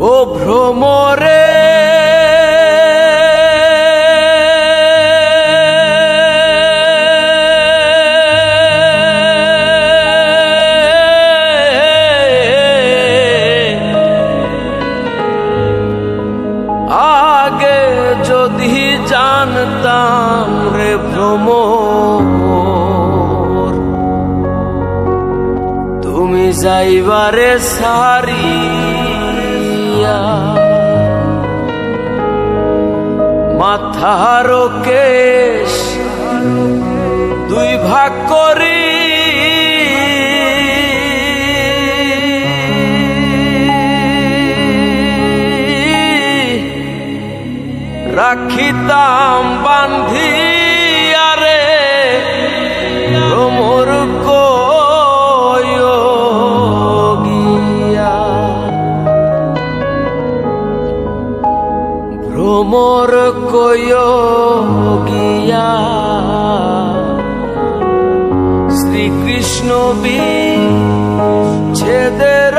ও ভ্রমরে। আগে যদি জানতাম রে ভ্রম তুমি যাইবারে সারিয়া মাথার কেশ দুই ভাগ করি। রাখিতাম বান্ধিয়ারে ভ্রমর গিয়া। শ্রীকৃষ্ণ বি ছেদের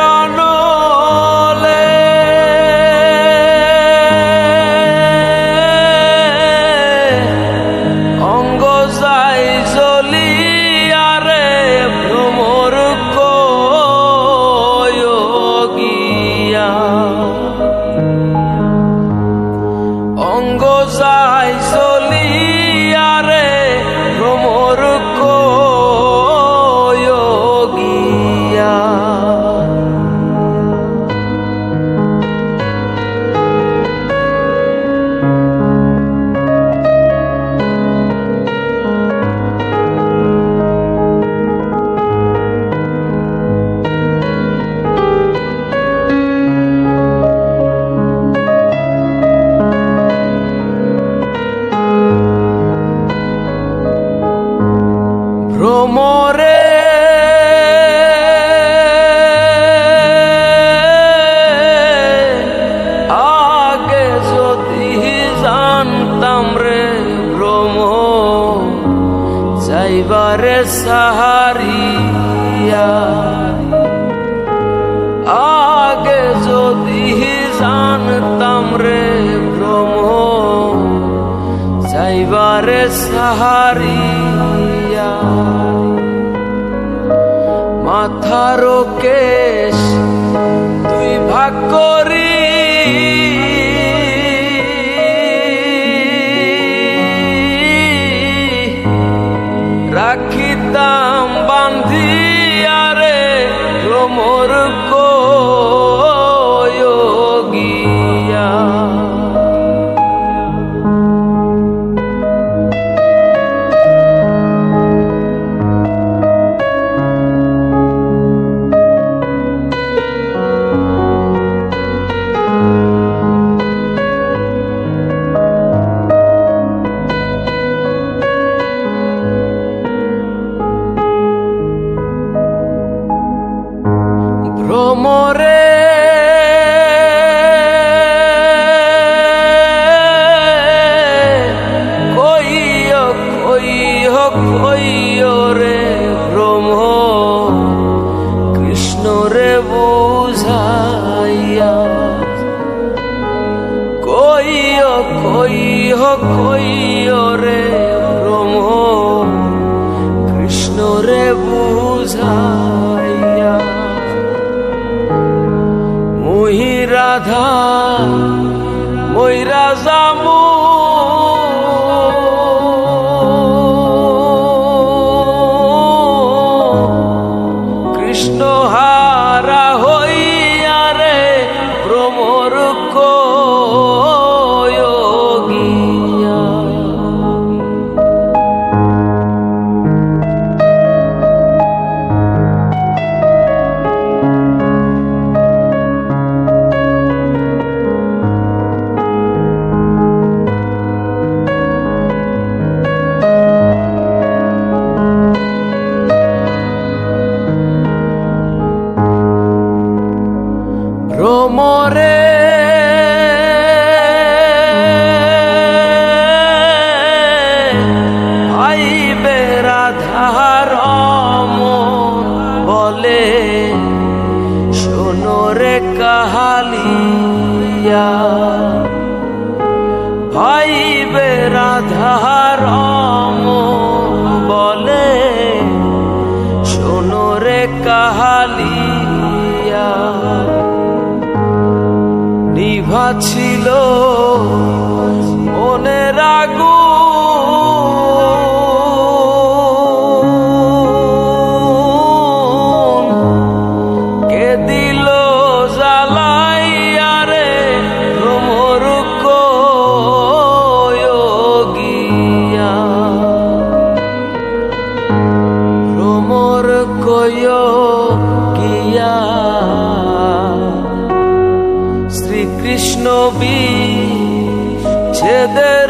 ভ্রমরে আগে যদি জানতাম রে ভ্রম যাইবারে সাহারিয়া। আগে যদি জানতাম রে ভ্রম যাইবারে সাহারিয়া। কেশ কইও কইও রে ভ্রম কৃষ্ণ রে বুঝাইয়া। মুহি রাধা ময়রা জামু। কৃষ্ণ হারা গিয়া ভাই বেরাধার বলে শোনো রে কাহালিয়া। নিভা ছিল মনে আগুন কয়। গিয়া শ্রীকৃষ্ণ বি ছেদের